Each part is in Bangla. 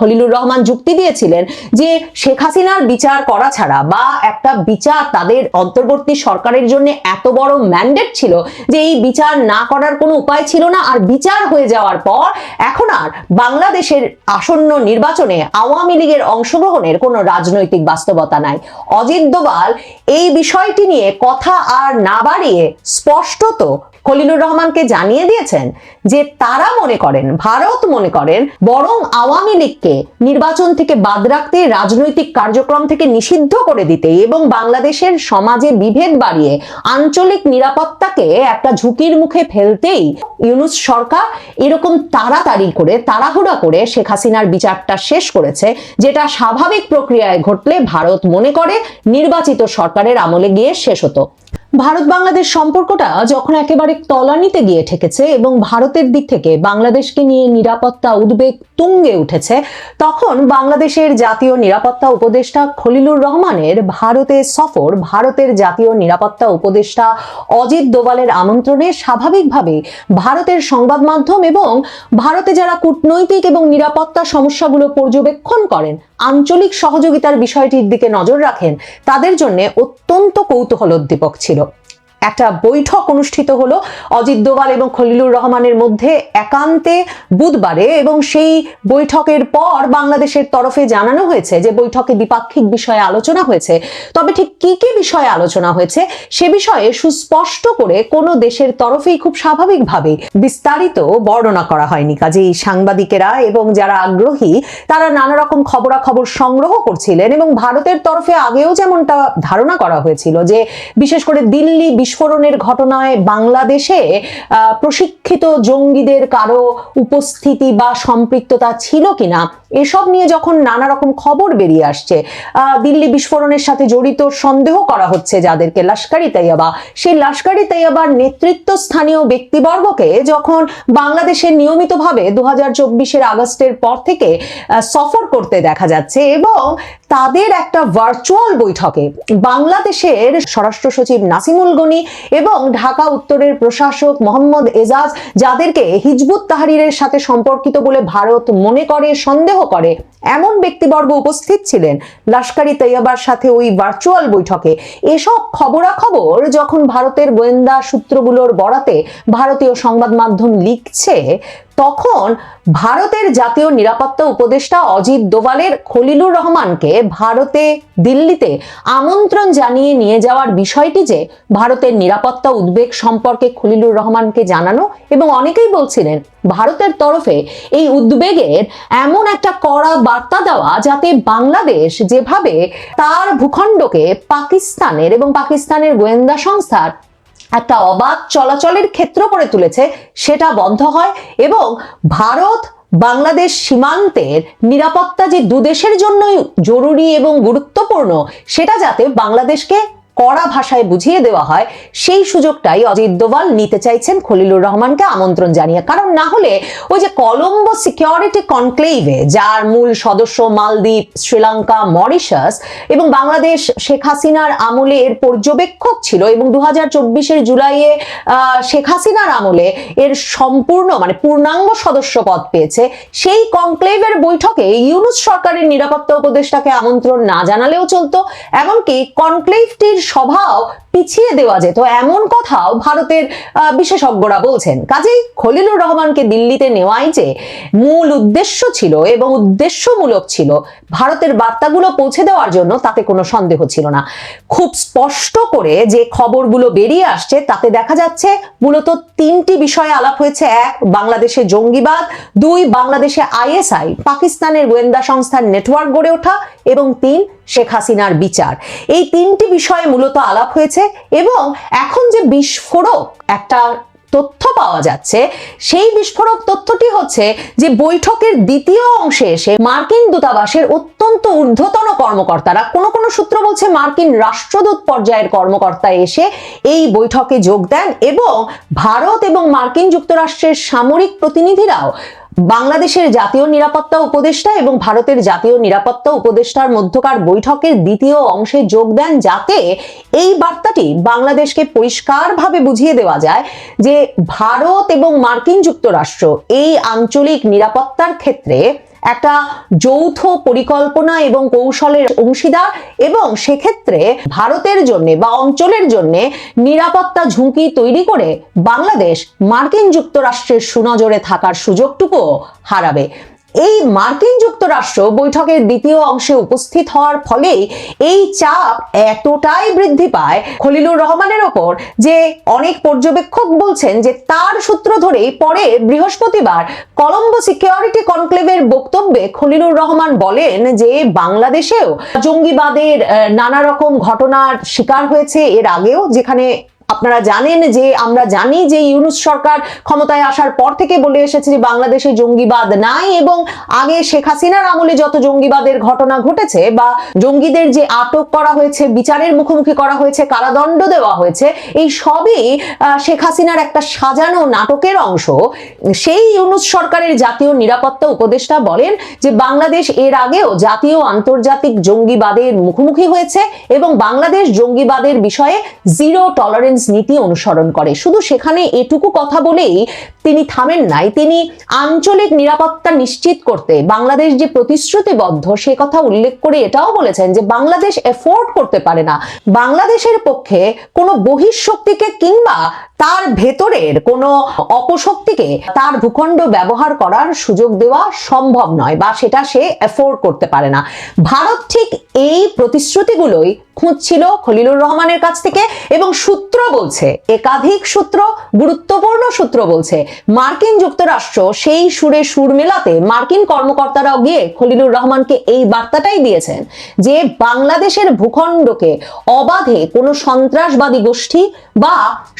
খলিলুর রহমান যুক্তি দিয়েছিলেন যে শেখ হাসিনার বিচার করা ছাড়া বা একটা বিচার তাদের অন্তর্বর্তী সরকারের জন্য এত বড় ম্যান্ডেট ছিল যে এই বিচার না করার কোনো উপায় ছিল না। আর বিচার হয়ে যাওয়ার পর এখন আর বাংলাদেশের আসন্ন নির্বাচনে আওয়ামী লীগের অংশগ্রহণের কোনো রাজনৈতিক বাস্তবতা নাই। অজিত দোবাল এই বিষয়টি নিয়ে কথা আর না বাড়িয়ে স্পষ্টত খলিলুর রহমানকে জানিয়ে দিয়েছেন যে তারা মনে করেন, ভারত মনে করেন, বরং আওয়ামী লীগকে নির্বাচন থেকে বাদ রাখতে রাজনৈতিক কার্যক্রম থেকে নিষিদ্ধ করে দিতে এবং বাংলাদেশের সমাজে বিভেদ বাড়িয়ে আঞ্চলিক নিরাপত্তাকে একটা ঝুঁকির মুখে ফেলতেই ইউনুস সরকার এরকম তাড়াতাড়ি করে, তাড়াহুড়া করে শেখ হাসিনার বিচারটা শেষ করেছে, যেটা স্বাভাবিক প্রক্রিয়ায় ঘটলে ভারত মনে করে নির্বাচিত সরকারের আমলে গিয়ে শেষ হতো। ভারত বাংলাদেশ সম্পর্কটা যখন একেবারে তলানিতে গিয়ে ঠেকেছে এবং ভারতের দিক থেকে বাংলাদেশকে নিয়ে নিরাপত্তা উদ্বেগ তুঙ্গে উঠেছে, তখন বাংলাদেশের জাতীয় নিরাপত্তা উপদেষ্টা খলিলুর রহমানের ভারতে সফর, ভারতের জাতীয় নিরাপত্তা উপদেষ্টা অজিত দোভালের আমন্ত্রণে স্বাভাবিকভাবে ভারতের সংবাদ মাধ্যম এবং ভারতে যারা কূটনৈতিক এবং নিরাপত্তা সমস্যাগুলো পর্যবেক্ষণ করেন আঞ্চলিক সহযোগিতার বিষয়টির দিকে নজর রাখেন তাদের জন্য অত্যন্ত কৌতূহলোদ্দীপক ছিল। একটা বৈঠক অনুষ্ঠিত হলো অজিত দোভাল এবং খলিলুর রহমানের মধ্যে একান্তে বুধবারে এবং সেই বৈঠকের পর বাংলাদেশের তরফে জানানো হয়েছে যে বৈঠকে দ্বিপাক্ষিক বিষয়ে আলোচনা হয়েছে। তবে ঠিক কি কি বিষয়ে আলোচনা হয়েছে সে বিষয়ে সুস্পষ্ট করে কোনো দেশের তরফেই খুব স্বাভাবিকভাবে বিস্তারিত বর্ণনা করা হয়নি। কাজেই সাংবাদিকেরা এবং যারা আগ্রহী, তারা নানা রকম খবরাখবর সংগ্রহ করছিলেন এবং ভারতের তরফে আগেও যেমনটা ধারণা করা হয়েছিল যে বিশেষ করে দিল্লি বিস্ফোরণের ঘটনায় বাংলাদেশে প্রশিক্ষিত জঙ্গিদের কারও উপস্থিতি বা সম্পৃক্ততা ছিল কিনা, এসব নিয়ে যখন নানা রকম খবর বেরিয়ে আসছে দিল্লি বিস্ফোরণের সাথে জড়িত সন্দেহ করা হচ্ছে যাদেরকে লস্করি তৈয়বা সেই লস্করি তৈয়বার নেতৃত্ব স্থানীয় ব্যক্তিবর্গকে যখন বাংলাদেশে নিয়মিতভাবে দু হাজার চব্বিশের আগস্টের পর থেকে সফর করতে দেখা যাচ্ছে এবং তাদের একটা ভার্চুয়াল বৈঠকে বাংলাদেশের স্বরাষ্ট্র সচিব নাসিমুল গনি এবং ঢাকা উত্তরের প্রশাসক মোহাম্মদ এজাজ, যাদেরকে হিজবুত তাহারিরের সাথে সম্পর্কিত বলে ভারত মনে করে, সন্দেহ করে, এমন ব্যক্তিবর্গ উপস্থিত ছিলেন লস্করি তৈয়বার সাথে ওই ভার্চুয়াল বৈঠকে। এসব খবরাখবর যখন ভারতের গোয়েন্দা সূত্রগুলোর বরাতে ভারতীয় সংবাদ মাধ্যম লিখছে তখন ভারতের জাতীয় নিরাপত্তা উপদেষ্টা অজিত দোভালের খলিলুর রহমানকে ভারতে দিল্লিতে আমন্ত্রণ জানিয়ে নিয়ে যাওয়ার বিষয়টি যে ভারতের নিরাপত্তা উদ্বেগ সম্পর্কে খলিলুর রহমানকে জানানো এবং অনেকেই বলছিলেন ভারতের তরফে এই উদ্বেগের এমন একটা কড়া বার্তা দেওয়া যাতে বাংলাদেশ যেভাবে তার ভূখণ্ডকে পাকিস্তানের এবং পাকিস্তানের গোয়েন্দা সংস্থার একটা অবাধ চলাচলের ক্ষেত্র করে তুলেছে, সেটা বন্ধ হয় এবং ভারত বাংলাদেশ সীমান্তের নিরাপত্তা যে দুদেশের জন্যই জরুরি এবং গুরুত্বপূর্ণ, সেটা যাতে বাংলাদেশকে কড়া ভাষায় বুঝিয়ে দেওয়া হয়, সেই সুযোগটাই অজিত দোভাল নিতে চাইছেন খলিলুর রহমানকে আমন্ত্রণ জানিয়ে। কারণ না হলে ওই যে কলম্বো সিকিউরিটি কনক্লেভে, যার মূল সদস্য মালদ্বীপ, শ্রীলঙ্কা, মরিশাস এবং বাংলাদেশ, শেখ হাসিনার আমলে এর পর্যবেক্ষক ছিল এবং দু হাজার চব্বিশের জুলাইয়ে শেখ হাসিনার আমলে এর সম্পূর্ণ মানে পূর্ণাঙ্গ সদস্য পদ পেয়েছে। সেই কনক্লেভের বৈঠকে ইউনুস সরকারের নিরাপত্তা উপদেষ্টাকে আমন্ত্রণ না জানালেও চলতো, এমনকি কনক্লেভটির সভাও পিছিয়ে দেওয়া যেত। এমন কথাও ভারতের বিশেষজ্ঞরা বলছেন। কাজেই খলিলুর রহমানকে দিল্লিতে নেওয়াই যে মূল উদ্দেশ্য ছিল এবং উদ্দেশ্যমূলক ছিল ভারতের বার্তাগুলো পৌঁছে দেওয়ার জন্য তাতে কোনো সন্দেহ ছিল না। খুব স্পষ্ট করে যে খবরগুলো বেরিয়ে আসছে তাতে দেখা যাচ্ছে মূলত তিনটি বিষয়ে আলাপ হয়েছে। এক, বাংলাদেশে জঙ্গিবাদ। দুই, বাংলাদেশে আইএসআই, পাকিস্তানের গোয়েন্দা সংস্থার নেটওয়ার্ক গড়ে ওঠা। এবং তিন শেখ হাসিনার বিচার। এই তিনটি বিষয়ে মূলত আলাপ হয়েছে এবং এখন যে বিস্ফোরক একটা তথ্য পাওয়া যাচ্ছে, সেই বিস্ফোরক তথ্যটি হচ্ছে যে বৈঠকের দ্বিতীয় অংশে এসে মার্কিন দূতাবাসের অত্যন্ত ঊর্ধ্বতন কর্মকর্তারা, কোন কোন সূত্র বলছে মার্কিন রাষ্ট্রদূত পর্যায়ের কর্মকর্তা এসে এই বৈঠকে যোগ দেন এবং ভারত এবং মার্কিন যুক্তরাষ্ট্রের সামরিক প্রতিনিধিরাও বাংলাদেশের জাতীয় নিরাপত্তা উপদেষ্টা এবং ভারতের জাতীয় নিরাপত্তা উপদেষ্টার মধ্যকার বৈঠকের দ্বিতীয় অংশে যোগ দেন যাতে এই বার্তাটি বাংলাদেশকে পরিষ্কারভাবে বুঝিয়ে দেওয়া যায় যে ভারত এবং মার্কিন যুক্তরাষ্ট্র এই আঞ্চলিক নিরাপত্তার ক্ষেত্রে একটা যৌথ পরিকল্পনা এবং কৌশলের অংশীদার এবং সেক্ষেত্রে ভারতের জন্যে বা অঞ্চলের জন্য নিরাপত্তা ঝুঁকি তৈরি করে বাংলাদেশ মার্কিন যুক্তরাষ্ট্রের সুনজরে থাকার সুযোগটুকু হারাবে। এই মার্কিন যুক্তরাষ্ট্র বৈঠকের দ্বিতীয় অংশে উপস্থিত হওয়ার ফলে এই চাপ এতটাই বৃদ্ধি পায় খলিলুর রহমানের ওপর যে অনেক পর্যবেক্ষক বলছেন যে তার সূত্র ধরেই পরে বৃহস্পতিবার কলম্বো সিকিউরিটি কনক্লেভের বক্তব্যে খলিলুর রহমান বলেন যে বাংলাদেশেও জঙ্গিবাদের নানা রকম ঘটনার শিকার হয়েছে। এর আগেও যেখানে আপনারা জানেন যে আমরা জানি যে ইউনুস সরকার ক্ষমতায় আসার পর থেকে বলে এসেছে যে বাংলাদেশে জঙ্গিবাদ নাই এবং আগে শেখ হাসিনার আমলে যত জঙ্গিবাদের ঘটনা ঘটেছে বা জঙ্গিদের যে আটক করা হয়েছে, বিচারের মুখোমুখি করা হয়েছে, কারাদণ্ড দেওয়া হয়েছে, এই সবই শেখ হাসিনার একটা সাজানো নাটকের অংশ। সেই ইউনুস সরকারের জাতীয় নিরাপত্তা উপদেষ্টা বলেন যে বাংলাদেশ এর আগেও জাতীয় আন্তর্জাতিক জঙ্গিবাদের মুখোমুখি হয়েছে এবং বাংলাদেশ জঙ্গিবাদের বিষয়ে জিরো টলারেন্স নীতি অনুসরণ করে। শুধু সেখানে এটুকু কথা বলেই তিনি থামেন নাই। তিনি আঞ্চলিক নিরাপত্তা নিশ্চিত করতে, বাংলাদেশ যে প্রতিশ্রুতিবদ্ধ, সে কথা উল্লেখ করে এটাও বলেছেন যে বাংলাদেশ এফোর্ড করতে পারে না। বাংলাদেশের পক্ষে কোনো বহিঃশক্তিকে কিংবা তার ভেতরের কোনো অপশক্তিকে তার ভূখণ্ড ব্যবহার করার সুযোগ দেওয়া সম্ভব নয় বা সেটা সে এফোর্ড করতে পারে না। ভারত ঠিক এই প্রতিশ্রুতিগুলোই খুঁজছিল খলিলুর রহমানের কাছ থেকে এবং সূত্র বলছে, একাধিক সূত্র, গুরুত্বপূর্ণ সূত্র বলছে, মার্কিন যুক্তরাষ্ট্র সেই সুরে সুর মেলাতে মার্কিন কর্মকর্তারাও গিয়ে খলিলুর রহমানকে এই বার্তাটাই দিয়েছেন যে বাংলাদেশের ভূখণ্ডকে অবাধে কোনো সন্ত্রাসবাদী গোষ্ঠী বা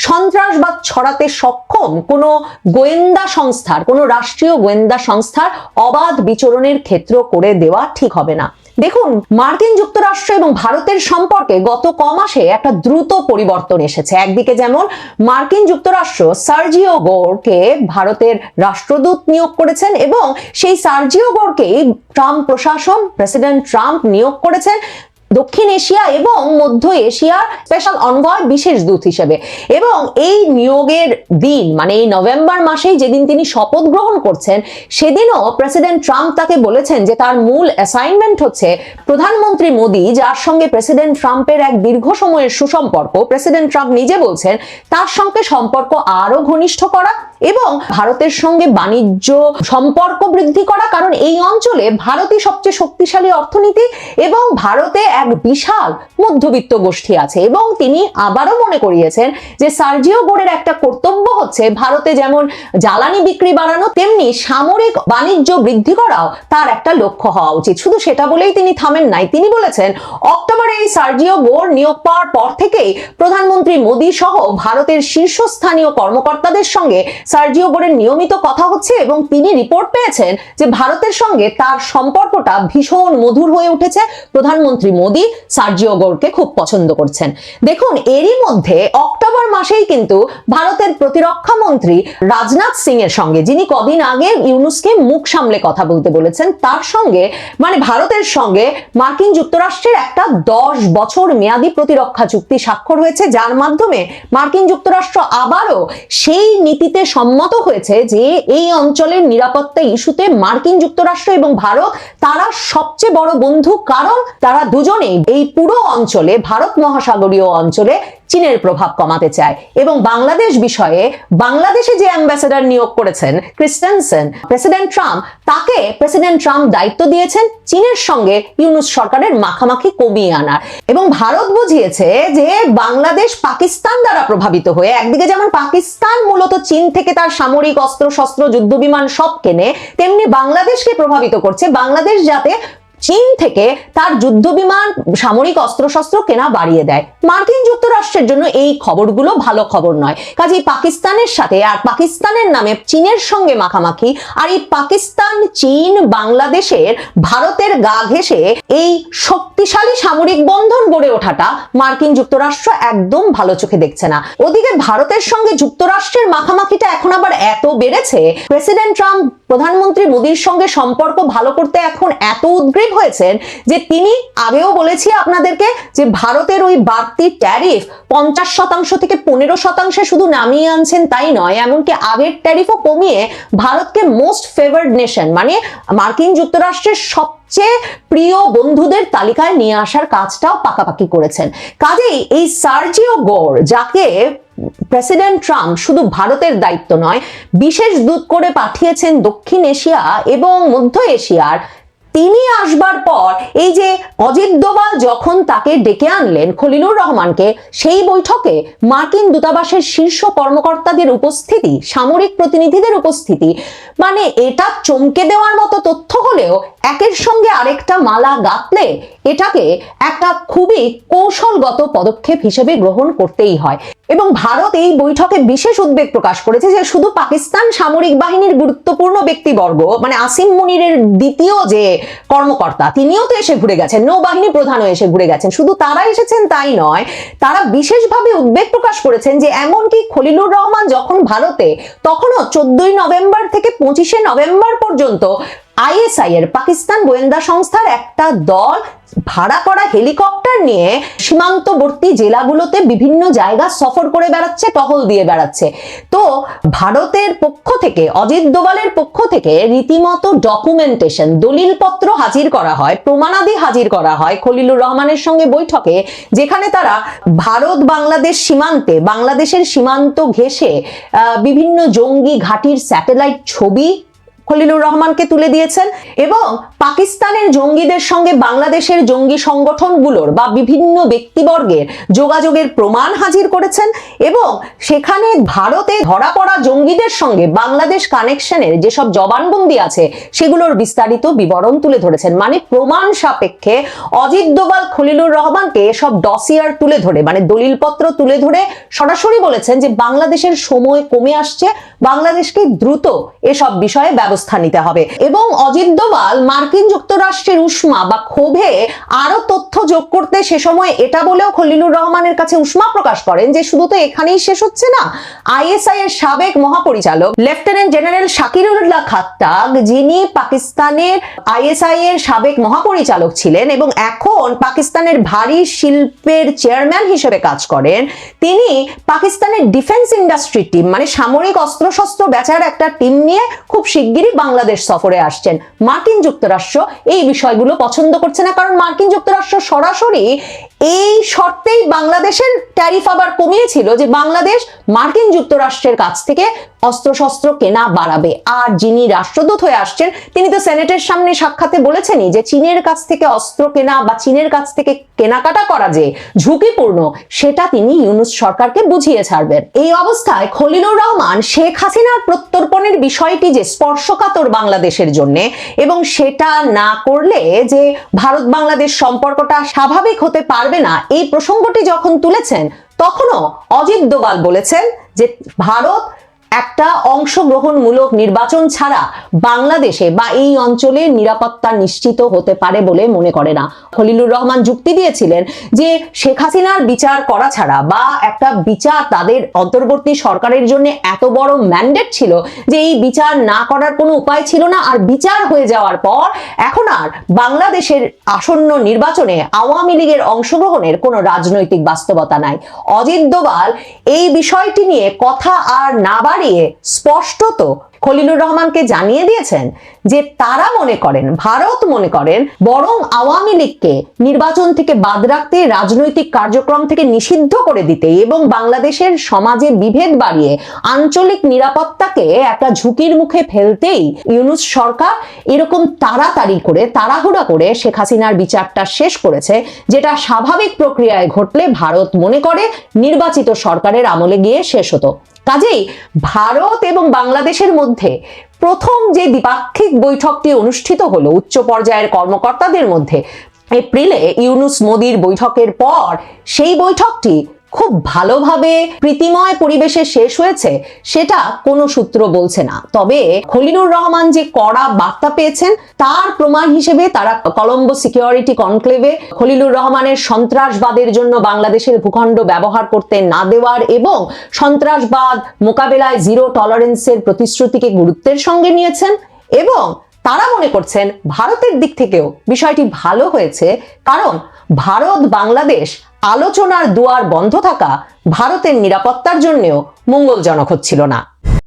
সন্ত্রাসবাদ ছড়াতে সক্ষম কোনো গোয়েন্দা সংস্থার, কোনো রাষ্ট্রীয় গোয়েন্দা সংস্থার অবাধ বিচরণের ক্ষেত্র করে দেওয়া ঠিক হবে না। দেখুন, মার্কিন যুক্তরাষ্ট্র এবং ভারতের সম্পর্কে গত কমাসে মাসে একটা দ্রুত পরিবর্তন এসেছে। একদিকে যেমন, মার্কিন যুক্তরাষ্ট্র সার্জিও গোরকে ভারতের রাষ্ট্রদূত নিয়োগ করেছেন এবং সেই সার্জিও গোরকেই ট্রাম্প প্রশাসন, প্রেসিডেন্ট ট্রাম্প নিয়োগ করেছেন। দক্ষিণ এশিয়া এবং মধ্য এশিয়ার স্পেশাল অনভয় বিশেষ দূত হিসেবে। এবং এই নিয়োগের দিন মানে এই নভেম্বর মাসেই যেদিন তিনি শপথ গ্রহণ করছেন, সেদিনও প্রেসিডেন্ট ট্রাম্প তাকে বলেছেন যে তার মূল অ্যাসাইনমেন্ট হচ্ছে প্রধানমন্ত্রী মোদী, যার সঙ্গে প্রেসিডেন্ট ট্রাম্পের এক দীর্ঘ সময়ের সুসম্পর্ক। প্রেসিডেন্ট ট্রাম্প নিজে বলছেন, তার সঙ্গে সম্পর্ক আরও ঘনিষ্ঠ করা এবং ভারতের সঙ্গে বাণিজ্য সম্পর্ক বৃদ্ধি করা, কারণ এই অঞ্চলে ভারতই সবচেয়ে শক্তিশালী অর্থনীতি এবং ভারতে এক বিশাল মধ্যবিত্ত গোষ্ঠী আছে। এবং তিনি আবারও মনে করিয়েছেন যে সার্জিও বোর্ডের একটা কর্তব্য হচ্ছে ভারতে যেমন জ্বালানি বিক্রি বাড়ানো, তেমনি সামরিক বাণিজ্য বৃদ্ধি করাও তার একটা লক্ষ্য হওয়া উচিত। শুধু সেটা বলেই তিনি থামেন নাই, তিনি বলেছেন, অক্টোবরে এই সার্জিও বোর্ড নিয়োগ পাওয়ার পর থেকেই প্রধানমন্ত্রী মোদী সহ ভারতের শীর্ষস্থানীয় কর্মকর্তাদের সঙ্গে সার্জিও বোর্ডের নিয়মিত কথা হচ্ছে এবং তিনি রিপোর্ট পেয়েছেন যে ভারতের সঙ্গে তার সম্পর্কটা ভীষণ মধুর হয়ে উঠেছে। প্রধানমন্ত্রী মোদী সার্জিও গোরকে খুব পছন্দ করছেন। দেখুন, এরই মধ্যে অক্টোবর মাসেই কিন্তু ভারতের প্রতিরক্ষা মন্ত্রী রাজনাথ সিং এর সঙ্গে, যিনি কদিন আগে ইউনুসকে মুখ সামলে কথা বলতে বলেছেন, তার সঙ্গে মানে ভারতের সঙ্গে মার্কিন যুক্তরাষ্ট্রের একটা দশ বছর মেয়াদী প্রতিরক্ষা চুক্তি স্বাক্ষর হয়েছে, যার মাধ্যমে মার্কিন যুক্তরাষ্ট্র আবারও সেই নীতিতে সম্মত হয়েছে যে এই অঞ্চলের নিরাপত্তা ইস্যুতে মার্কিন যুক্তরাষ্ট্র এবং ভারত, তারা সবচেয়ে বড় বন্ধু। কারণ তারা দুজনেই এই পুরো অঞ্চলে, ভারত মহাসাগরীয় অঞ্চলে চীনের প্রভাব কমাতে চায়। এবং বাংলাদেশ বিষয়ে বাংলাদেশে যে অ্যাম্বাসেডর নিয়োগ করেছেন ক্রিস্টেনসেন প্রেসিডেন্ট ট্রাম্প তাকে প্রেসিডেন্ট ট্রাম্প দায়িত্ব দিয়েছেন চীনের সঙ্গে ইউনুস সরকারের মাখামাখি কমিয়ে আনার। এবং ভারত বুঝিয়েছে যে বাংলাদেশ পাকিস্তান দ্বারা প্রভাবিত হয়ে, একদিকে যেমন পাকিস্তান মূলত চীন থেকে তার সামরিক অস্ত্র শস্ত্র যুদ্ধ বিমান সব কেনে, তেমনি বাংলাদেশকে প্রভাবিত করছে। বাংলাদেশ যাতে চীন থেকে তার যুদ্ধ বিমান সামরিক অস্ত্রশস্ত্র কেনা বাড়িয়ে দেয়। মার্কিন যুক্তরাষ্ট্রের জন্য এই খবরগুলো ভালো খবর নয়। কাজেই পাকিস্তানের সাথে আর পাকিস্তানের নামে চীনের সঙ্গে মাখামাখি, আর এই পাকিস্তান, চীন, বাংলাদেশের ভারতের গা ঘেঁষে এই শক্তিশালী সামরিক বন্ধন গড়ে ওঠাটা মার্কিন যুক্তরাষ্ট্র একদম ভালো চোখে দেখছে না। ওদিকে ভারতের সঙ্গে যুক্তরাষ্ট্রের মাখামাখিটা এখন আবার এত বেড়েছে, প্রেসিডেন্ট ট্রাম্প প্রধানমন্ত্রী মোদীর সঙ্গে সম্পর্ক ভালো করতে এখন এত উদ্গ্রীব হয়েছেন যে তিনি আগেও বলেছি আপনাদেরকে যে ভারতের ওই বাড়তি ট্যারিফ পঞ্চাশ শতাংশ থেকে পনেরো শতাংশে শুধু নামিয়ে আনছেন তাই নয়, এমনকি আগের ট্যারিফও কমিয়ে ভারতকে মোস্ট ফেভার্ড নেশন মানে মার্কিন যুক্তরাষ্ট্রের সবচেয়ে প্রিয় বন্ধুদের তালিকায় নিয়ে আসার কাজটাও পাকাপাকি করেছেন। কাজেই এই সার্জিও গোর, যাকে প্রেসিডেন্ট ট্রাম্প শুধু ভারতের দায়িত্ব নয়, বিশেষ দূত করে পাঠিয়েছেন দক্ষিণ এশিয়া এবং মধ্য এশিয়ার। তিনি আসবার পর এই যে অজিত দোভাল যখন তাকে ডেকে আনলেন খলিলুর রহমানকে, সেই বৈঠকে মার্কিন দূতাবাসের শীর্ষ কর্মকর্তাদের উপস্থিতি, সামরিক প্রতিনিধিদের উপস্থিতি মানে এটা চমকে দেওয়ার মতো তথ্য হলেও একের সঙ্গে আরেকটা মালা গাঁথলে এটাকে একটা খুবই কৌশলগত পদক্ষেপ হিসেবে গ্রহণ করতেই হয়। এবং ভারত এই বৈঠকে বিশেষ উদ্বেগ প্রকাশ করেছে যে শুধু পাকিস্তান সামরিক বাহিনীর গুরুত্বপূর্ণ ব্যক্তিবর্গ মানে আসিম মুনিরের দ্বিতীয় যে কর্মকর্তা, তিনিও তো এসে ঘুরে গেছেন, নৌবাহিনী প্রধানও এসে ঘুরে গেছেন। শুধু তারা এসেছেন তাই নয়, তারা বিশেষভাবে উদ্বেগ প্রকাশ করেছেন যে এমনকি খলিলুর রহমান যখন ভারতে, তখনও চোদ্দই নভেম্বর থেকে পঁচিশে নভেম্বর পর্যন্ত আইএসআই এর পাকিস্তান গোয়েন্দা সংস্থার একটা দল ভাড়া করা হেলিকপ্টার নিয়ে সীমান্তবর্তী জেলাগুলোতে বিভিন্ন জায়গা সফর করে বেড়াচ্ছে, টহল দিয়ে বেড়াচ্ছে। তো ভারতের পক্ষ থেকে, অজিত দোভালের পক্ষ থেকে রীতিমতো ডকুমেন্টেশন দলিলপত্র হাজির করা হয়, প্রমাণাদি হাজির করা হয় খলিলুর রহমানের সঙ্গে বৈঠকে, যেখানে তারা ভারত বাংলাদেশ সীমান্তে, বাংলাদেশের সীমান্ত ঘেঁষে বিভিন্ন জঙ্গি ঘাটির স্যাটেলাইট ছবি খলিলুর রহমানকে তুলে দিয়েছেন এবং পাকিস্তানের জঙ্গিদের সঙ্গে বাংলাদেশের জঙ্গি সংগঠনগুলোর বা বিভিন্ন ব্যক্তিবর্গের যোগাযোগের প্রমাণ হাজির করেছেন এবং সেখানে ভারতে ধরা পড়া জঙ্গিদের সঙ্গে বাংলাদেশ কানেকশনের যেসব জবানবন্দি আছে, সেগুলোর বিস্তারিত বিবরণ তুলে ধরেছেন। মানে প্রমাণ সাপেক্ষে অজিত দোভাল, খলিলুর রহমানকে এসব ডসিয়ার তুলে ধরে মানে দলিলপত্র তুলে ধরে সরাসরি বলেছেন যে, বাংলাদেশের সময় কমে আসছে, বাংলাদেশকে দ্রুত এসব বিষয়ে ব্যবস্থা নিতে হবে। এবং অজিত দোভাল মার্কিন যুক্তরাষ্ট্রের উষ্মা বা ক্ষোভে আরও তথ্য যোগ করতে সে সময় এটা বলেও খলিলুর রহমানের কাছে উষ্মা প্রকাশ করেন যে শুধু তো এখানেই শেষ হচ্ছে না, আইএসআই এর সাবেক মহাপরিচালক, লেফটেন্যান্ট জেনারেল শাকিরুল্লাহ খাত্তাক যিনি পাকিস্তানের আইএসআই এর সাবেক মহাপরিচালক ছিলেন এবং এখন পাকিস্তানের ভারী শিল্পের চেয়ারম্যান হিসেবে কাজ করেন, তিনি পাকিস্তানের ডিফেন্স ইন্ডাস্ট্রি টিম মানে সামরিক অস্ত্রশস্ত্র বেচার একটা টিম নিয়ে খুব শিগগিরই বাংলাদেশ সফরে আসছেন মার্কিন যুক্তরাষ্ট্র। এই বিষয়গুলো পছন্দ করছে না, কারণ মার্কিন যুক্তরাষ্ট্র সরাসরি এই শর্তেই বাংলাদেশের ট্যারিফ আবার কমিয়েছিল যে বাংলাদেশ মার্কিন যুক্তরাষ্ট্রের কাছ থেকে অস্ত্রশস্ত্র কেনা বাড়াবে। আর যিনি রাষ্ট্রদূত হয়ে আসছেন, তিনি তো সেনেটের সামনে সাক্ষাতে বলেছেনই যে চীনের কাছ থেকে অস্ত্র কেনা বা চীনের কাছ থেকে কেনাকাটা করা যে ঝুঁকিপূর্ণ, সেটা তিনি ইউনুস সরকারকে বুঝিয়ে ছাড়বেন। এই অবস্থায় খলিলুর রহমান শেখ হাসিনার প্রত্যর্পণের বিষয়টি যে স্পর্শকাতর বাংলাদেশের জন্য। এবং সেটা না করলে যে ভারত বাংলাদেশ সম্পর্কটা স্বাভাবিক হতে পারবে না, এই প্রসঙ্গটি যখন তুলেছেন, তখনও অজিত দোভাল বলেছেন যে ভারত একটা অংশগ্রহণমূলক নির্বাচন ছাড়া বাংলাদেশে বা এই অঞ্চলে নিরাপত্তা নিশ্চিত হতে পারে বলে মনে করে না। খলিলুর রহমান যুক্তি দিয়েছিলেন যে শেখ হাসিনার বিচার করা ছাড়া বা একটা বিচার তাদের অন্তর্বর্তী সরকারের জন্য এত বড় ম্যান্ডেট ছিল যে এই বিচার না করার কোনো উপায় ছিল না। আর বিচার হয়ে যাওয়ার পর এখন আর বাংলাদেশের আসন্ন নির্বাচনে আওয়ামী লীগের অংশগ্রহণের কোনো রাজনৈতিক বাস্তবতা নাই। অজিত দোভাল এই বিষয়টি নিয়ে কথা আর না বাড়িয়ে স্পষ্টত খলিলুর রহমানকে জানিয়ে দিয়েছেন যে তারা মনে করেন, ভারত মনে করেন, বরং আওয়ামী লীগকে নির্বাচন থেকে বাদ রাখতে, রাজনৈতিক কার্যক্রম থেকে নিষিদ্ধ করে দিতে এবং বাংলাদেশের সমাজে বিভেদ বাড়িয়ে আঞ্চলিক নিরাপত্তাকে একটা ঝুঁকির মুখে ফেলতেই ইউনুস সরকার এরকম তাড়াতাড়ি করে, তাড়াহুড়া করে শেখ হাসিনার বিচারটা শেষ করেছে, যেটা স্বাভাবিক প্রক্রিয়ায় ঘটলে ভারত মনে করে নির্বাচিত সরকারের আমলে গিয়ে শেষ হতো। কাজেই ভারত এবং বাংলাদেশের মধ্যে প্রথম যে দ্বিপাক্ষিক বৈঠকটি অনুষ্ঠিত হলো উচ্চ পর্যায়ের কর্মকর্তাদের মধ্যে, এপ্রিলে ইউনুস মোদির বৈঠকের পর সেই বৈঠকটি খুব ভালোভাবে প্রীতিময় পরিবেশে শেষ হয়েছে, সেটা কোনো সূত্র বলছে না। তবে খলিলুর রহমান যে কড়া বার্তা পেয়েছেন, তার প্রমাণ হিসেবে তারা কলম্বো সিকিউরিটি কনক্লেভে খলিলুর রহমানের সন্ত্রাসবাদের জন্য বাংলাদেশের ভূখণ্ড ব্যবহার করতে না দেওয়ার এবং সন্ত্রাসবাদ মোকাবেলায় জিরো টলারেন্সের প্রতিশ্রুতিকে গুরুত্বের সঙ্গে নিয়েছেন এবং তারা মনে করছেন ভারতের দিক থেকেও বিষয়টি ভালো হয়েছে, কারণ ভারত, বাংলাদেশ আলোচনার দুয়ার বন্ধ থাকা ভারতের নিরাপত্তার জন্যেও মঙ্গলজনক হচ্ছিল না।